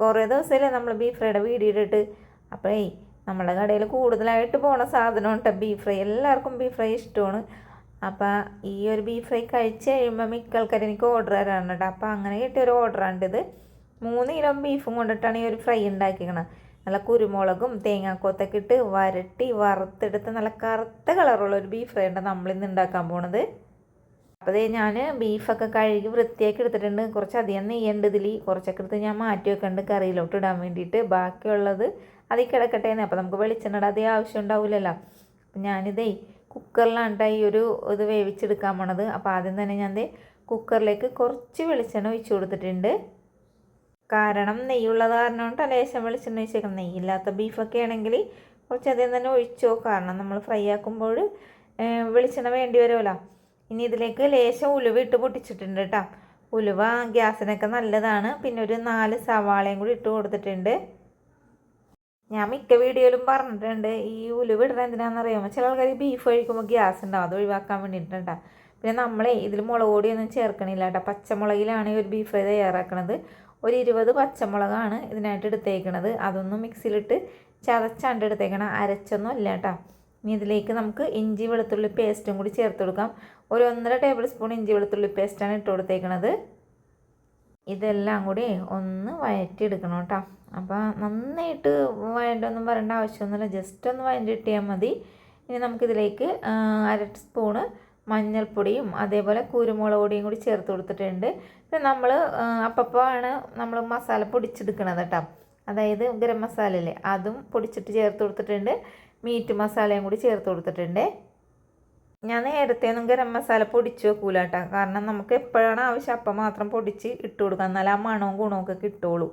കുറേ ദിവസമല്ലേ നമ്മൾ ബീഫ് ഫ്രൈയുടെ വീഡിയോ ഇട്ടിട്ട്? അപ്പോഴേ നമ്മുടെ കടയിൽ കൂടുതലായിട്ട് പോണ സാധനം ഉണ്ട് ബീഫ് ഫ്രൈ എല്ലാവർക്കും ബീഫ് ഫ്രൈ ഇഷ്ടമാണ്. അപ്പോൾ ഈ ഒരു ബീഫ് ഫ്രൈ കഴിച്ച് കഴിയുമ്പോൾ മിക്ക ആൾക്കാർ എനിക്ക് ഓർഡർ തരാറുണ്ട് കേട്ടോ. അപ്പോൾ അങ്ങനെ കിട്ടിയ ഒരു ഇത് മൂന്ന് കിലോ ബീഫും കൊണ്ടിട്ടാണ് ഈ ഒരു ഫ്രൈ ഉണ്ടാക്കിക്കണത് നല്ല കുരുമുളകും തേങ്ങാക്കോത്തൊക്കെ ഇട്ട് വരട്ടി വറുത്തെടുത്ത് നല്ല കറുത്ത കളറുള്ള ഒരു ബീഫ് ഫ്രൈ ഉണ്ട് നമ്മളിന്ന് ഉണ്ടാക്കാൻ പോണത്. അപ്പോൾ ഇത് ഞാൻ ബീഫൊക്കെ കഴുകി വൃത്തിയാക്കി എടുത്തിട്ടുണ്ട്. കുറച്ചധികം നെയ്യുണ്ട് ഇതിൽ കുറച്ചൊക്കെ എടുത്ത് ഞാൻ മാറ്റി വെക്കുന്നുണ്ട് കറിയിലോട്ട് ഇടാൻ വേണ്ടിയിട്ട്. ബാക്കിയുള്ളത് അതിൽ കിടക്കട്ടെ എന്ന് അപ്പോൾ നമുക്ക് വെളിച്ചെണ്ണ ഇടാതെ ആവശ്യം ഉണ്ടാവില്ലല്ലോ അപ്പം ഞാനിതേ കുക്കറിലാണ് ഈ ഒരു ഇത് വേവിച്ചെടുക്കാൻ പോണത്. അപ്പോൾ ആദ്യം തന്നെ ഞാൻ കുക്കറിലേക്ക് കുറച്ച് വെളിച്ചെണ്ണ ഒഴിച്ചു കൊടുത്തിട്ടുണ്ട്. കാരണം നെയ്യുള്ളത് കാരണം കൊണ്ട് ലേശം വെളിച്ചെണ്ണ ഒഴിച്ചേക്കണം. നെയ്യില്ലാത്ത ബീഫൊക്കെ ആണെങ്കിൽ കുറച്ച് കുറച്ചധികം തന്നെ ഒഴിച്ചോ. കാരണം നമ്മൾ ഫ്രൈ ആക്കുമ്പോൾ വെളിച്ചെണ്ണ വേണ്ടി വരുമല്ലോ ഇനി ഇതിലേക്ക് ലേശം ഉലുവ ഇട്ട് പൊട്ടിച്ചിട്ടുണ്ട് കേട്ടോ. ഉലുവ ഗ്യാസിനൊക്കെ നല്ലതാണ്. പിന്നെ ഒരു നാല് സവാളയും കൂടി ഇട്ട് കൊടുത്തിട്ടുണ്ട്. ഞാൻ മിക്ക വീഡിയോയിലും പറഞ്ഞിട്ടുണ്ട് ഈ ഉലുവ ഇടുന്നത് എന്തിനാണെന്ന് അറിയാമോ ചില ആൾക്കാർ ബീഫ് കഴിക്കുമ്പോൾ ഗ്യാസ് ഉണ്ടാവും അത് ഒഴിവാക്കാൻ വേണ്ടിയിട്ടുണ്ട് പിന്നെ നമ്മളെ ഇതിൽ മുളക് പൊടിയൊന്നും ചേർക്കണില്ല കേട്ടോ പച്ചമുളകിലാണ് ഈ ഒരു ബീഫ് ഫ്രൈ തയ്യാറാക്കണത്. ഒരു ഇരുപത് പച്ചമുളകാണ് ഇതിനായിട്ട് എടുത്തേക്കണത്. അതൊന്നും മിക്സിയിലിട്ട് ചതച്ചാണ്ട് എടുത്തേക്കണം അരച്ചൊന്നും ഇല്ല കേട്ടോ ഇനി ഇതിലേക്ക് നമുക്ക് ഇഞ്ചി വെളുത്തുള്ളി പേസ്റ്റും കൂടി ചേർത്ത് കൊടുക്കാം. ഒരു ഒന്നര ടേബിൾ സ്പൂൺ ഇഞ്ചി വെളുത്തുള്ളി പേസ്റ്റാണ് ഇട്ട് കൊടുത്തേക്കണത്. ഇതെല്ലാം കൂടി ഒന്ന് വഴറ്റിയെടുക്കണം കേട്ടോ. അപ്പോൾ നന്നായിട്ട് വഴണ്ടൊന്നും വരേണ്ട ആവശ്യമൊന്നുമില്ല. ജസ്റ്റ് ഒന്ന് വഴണ്ടിട്ടിയാൽ മതി. ഇനി നമുക്കിതിലേക്ക് അര സ്പൂണ് മഞ്ഞൾപ്പൊടിയും അതേപോലെ കുരുമുളക് പൊടിയും കൂടി ചേർത്ത് കൊടുത്തിട്ടുണ്ട്. പിന്നെ നമ്മൾ അപ്പപ്പോഴാണ് നമ്മൾ മസാല പൊടിച്ചെടുക്കണത് കേട്ടോ. അതായത് ഗരം മസാല അതും പൊടിച്ചിട്ട് ചേർത്ത് കൊടുത്തിട്ടുണ്ട്. മീറ്റ് മസാലയും കൂടി ചേർത്ത് കൊടുത്തിട്ടുണ്ട്. ഞാൻ നേരത്തെ ഒന്നും ഗരം മസാല പൊടിച്ച് വെക്കൂല കേട്ടോ കാരണം നമുക്ക് എപ്പോഴാണ് ആവശ്യം അപ്പം മാത്രം പൊടിച്ച് ഇട്ട് കൊടുക്കുക എന്നാലും ആ മണവും ഗുണവും ഒക്കെ കിട്ടുള്ളൂ.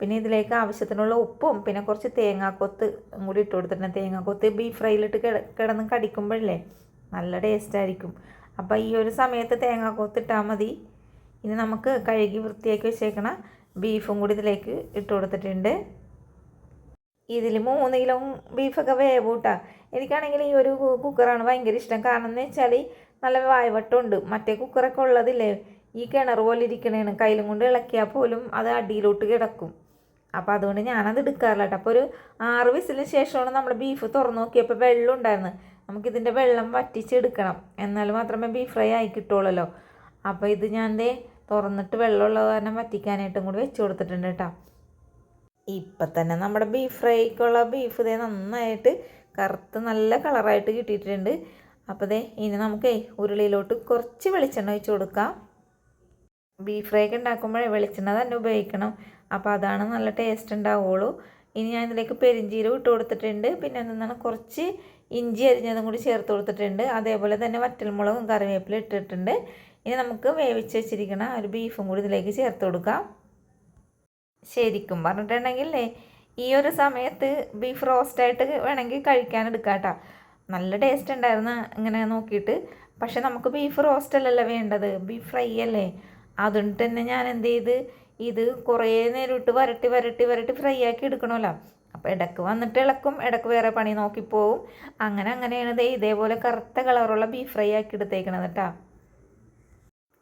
പിന്നെ ഇതിലേക്ക് ആവശ്യത്തിനുള്ള ഉപ്പും പിന്നെ കുറച്ച് തേങ്ങാക്കൊത്ത് കൂടി ഇട്ട് കൊടുത്തിട്ടുണ്ട്. തേങ്ങാക്കൊത്ത് ബീഫ് ഫ്രൈയിലിട്ട് കിട കിടന്ന് കടിക്കുമ്പോഴല്ലേ നല്ല ടേസ്റ്റ് ആയിരിക്കും. അപ്പോൾ ഈ ഒരു സമയത്ത് തേങ്ങാക്കൊത്ത് ഇട്ടാൽ മതി. ഇനി നമുക്ക് കഴുകി വൃത്തിയാക്കി വെച്ചേക്കണ ബീഫും കൂടി ഇതിലേക്ക് ഇട്ട് കൊടുത്തിട്ടുണ്ട്. ഇതിൽ മൂന്ന് കിലോ ബീഫൊക്കെ വേവൂട്ടാ എനിക്കാണെങ്കിൽ ഈ ഒരു കുക്കറാണ് ഭയങ്കര ഇഷ്ടം. കാരണം എന്ന് വെച്ചാൽ നല്ല വായവട്ടമുണ്ട്. മറ്റേ കുക്കറൊക്കെ ഉള്ളതില്ലേ ഈ കിണർ പോലെ ഇരിക്കണേണ്. കയ്യിലും കൊണ്ട് ഇളക്കിയാൽ പോലും അത് അടിയിലോട്ട് കിടക്കും. അപ്പോൾ അതുകൊണ്ട് ഞാനത് എടുക്കാറില്ല കേട്ടോ. അപ്പോൾ ഒരു ആറ് വിസിലിന് ശേഷമാണ് നമ്മൾ ബീഫ് തുറന്നു നോക്കിയപ്പോൾ വെള്ളം ഉണ്ടായിരുന്നു നമുക്കിതിന്റെ വെള്ളം വറ്റിച്ചെടുക്കണം. എന്നാൽ മാത്രമേ ബീഫ് ഫ്രൈ ആയി കിട്ടുള്ളല്ലോ അപ്പോൾ ഇത് ഞാൻ ദേ തുറന്നിട്ട് വെള്ളമുള്ളത് കാരണം വറ്റിക്കാനായിട്ടും കൂടി വെച്ച് കൊടുത്തിട്ടുണ്ട് കേട്ടോ. ഇപ്പം തന്നെ നമ്മുടെ ബീഫ് ഫ്രൈക്കുള്ള ബീഫ് ഇതേ നന്നായിട്ട് കറുത്ത് നല്ല കളറായിട്ട് കിട്ടിയിട്ടുണ്ട്. അപ്പോൾ ദേ ഇനി നമുക്കേ ഉരുളിയിലോട്ട് കുറച്ച് വെളിച്ചെണ്ണ ഒഴിച്ച് കൊടുക്കാം. ബീഫ് ഫ്രൈ ഒക്കെ ഉണ്ടാക്കുമ്പോഴേ വെളിച്ചെണ്ണ തന്നെ ഉപയോഗിക്കണം. അപ്പോൾ അതാണ് നല്ല ടേസ്റ്റ് ഉണ്ടാവുള്ളൂ. ഇനി ഞാൻ ഇതിലേക്ക് പെരിഞ്ചീരം ഇട്ട് കൊടുത്തിട്ടുണ്ട്. പിന്നെ എന്താണ് കുറച്ച് ഇഞ്ചി അരിഞ്ഞതും കൂടി ചേർത്ത് കൊടുത്തിട്ടുണ്ട്. അതേപോലെ തന്നെ വറ്റൽമുളകും കറിവേപ്പില ഇട്ടിട്ടുണ്ട്. ഇനി നമുക്ക് വേവിച്ച് വെച്ചിരിക്കണ ഒരു ബീഫും കൂടി ഇതിലേക്ക് ചേർത്ത് കൊടുക്കാം. ശരിക്കും പറഞ്ഞിട്ടുണ്ടെങ്കിൽ ഈ ഒരു സമയത്ത് ബീഫ് റോസ്റ്റ് ആയിട്ട് വേണമെങ്കിൽ കഴിക്കാൻ എടുക്കാം നല്ല ടേസ്റ്റ് ഉണ്ടായിരുന്നു ഇങ്ങനെ നോക്കിയിട്ട്. പക്ഷെ നമുക്ക് ബീഫ് റോസ്റ്റ് അല്ലല്ലോ വേണ്ടത്. ബീഫ് ഫ്രൈ അല്ലേ? അതുകൊണ്ട് തന്നെ ഞാൻ എന്ത് ചെയ്ത് ഇത് കുറേ നേരം ഇട്ട് വരട്ടി വരട്ടി വരട്ടി ഫ്രൈ ആക്കി എടുക്കണമല്ലോ. അപ്പോൾ ഇടയ്ക്ക് വന്നിട്ട് ഇളക്കും ഇടയ്ക്ക് വേറെ പണി നോക്കിപ്പോവും അങ്ങനെ അങ്ങനെയാണ് ദേ ഇതേപോലെ കറുത്ത കളറുള്ള ബീഫ് ഫ്രൈ ആക്കി എടുത്തേക്കണത് കേട്ടോ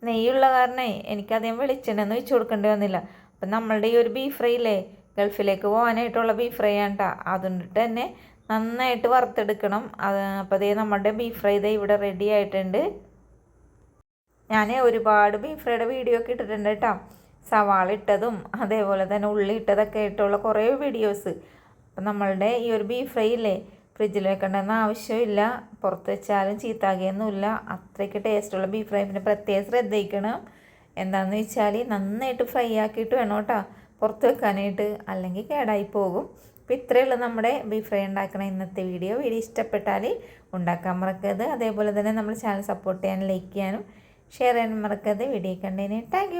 നെയ്യുള്ള കാരണേ എനിക്കധികം വെളിച്ചെണ്ണ ഒന്നും വെച്ച് കൊടുക്കേണ്ടി വന്നില്ല. അപ്പം നമ്മളുടെ ഈ ഒരു ബീഫ് ഫ്രൈ ഇല്ലേ ഗൾഫിലേക്ക് പോകാനായിട്ടുള്ള ബീഫ് ഫ്രൈ ആണ് കേട്ടോ അതുകൊണ്ടിട്ട് തന്നെ നന്നായിട്ട് വറുത്തെടുക്കണം. അത് അപ്പോൾ അതേ നമ്മളുടെ ബീഫ് ഫ്രൈ ഇതേ ഇവിടെ റെഡി ആയിട്ടുണ്ട്. ഞാൻ ഒരുപാട് ബീഫ് ഫ്രൈയുടെ വീഡിയോ ഒക്കെ ഇട്ടിട്ടുണ്ട് കേട്ടോ സവാള ഇട്ടതും അതേപോലെ തന്നെ ഉള്ളി ഇട്ടതൊക്കെ ആയിട്ടുള്ള കുറേ വീഡിയോസ് അപ്പം നമ്മളുടെ ഈ ഒരു ബീഫ് ഫ്രൈ ഇല്ലേ ഫ്രിഡ്ജിൽ വെക്കേണ്ടെന്ന് ആവശ്യമില്ല. പുറത്ത് വെച്ചാലും ചീത്താകുകയൊന്നുമില്ല അത്രയ്ക്ക് ടേസ്റ്റുള്ള ബീഫ് ഫ്രൈ പിന്നെ പ്രത്യേകം ശ്രദ്ധിക്കണം. എന്താണെന്ന് വെച്ചാൽ നന്നായിട്ട് ഫ്രൈ ആക്കിയിട്ട് വേണം കേട്ടോ. പുറത്ത് വെക്കാനായിട്ട്. അല്ലെങ്കിൽ കേടായി പോകും. അപ്പോൾ ഇത്രയേ ഉള്ളൂ നമ്മുടെ ബീഫ് ഫ്രൈ ഉണ്ടാക്കണ ഇന്നത്തെ വീഡിയോ വീഡിയോ ഇഷ്ടപ്പെട്ടാൽ ഉണ്ടാക്കാൻ മറക്കരുത്. അതേപോലെ തന്നെ നമ്മൾ ചാനൽ സപ്പോർട്ട് ചെയ്യാനും ലൈക്ക് ചെയ്യാനും ഷെയർ ചെയ്യാനും മറക്കരുത്. വീഡിയോ കണ്ടതിന് താങ്ക്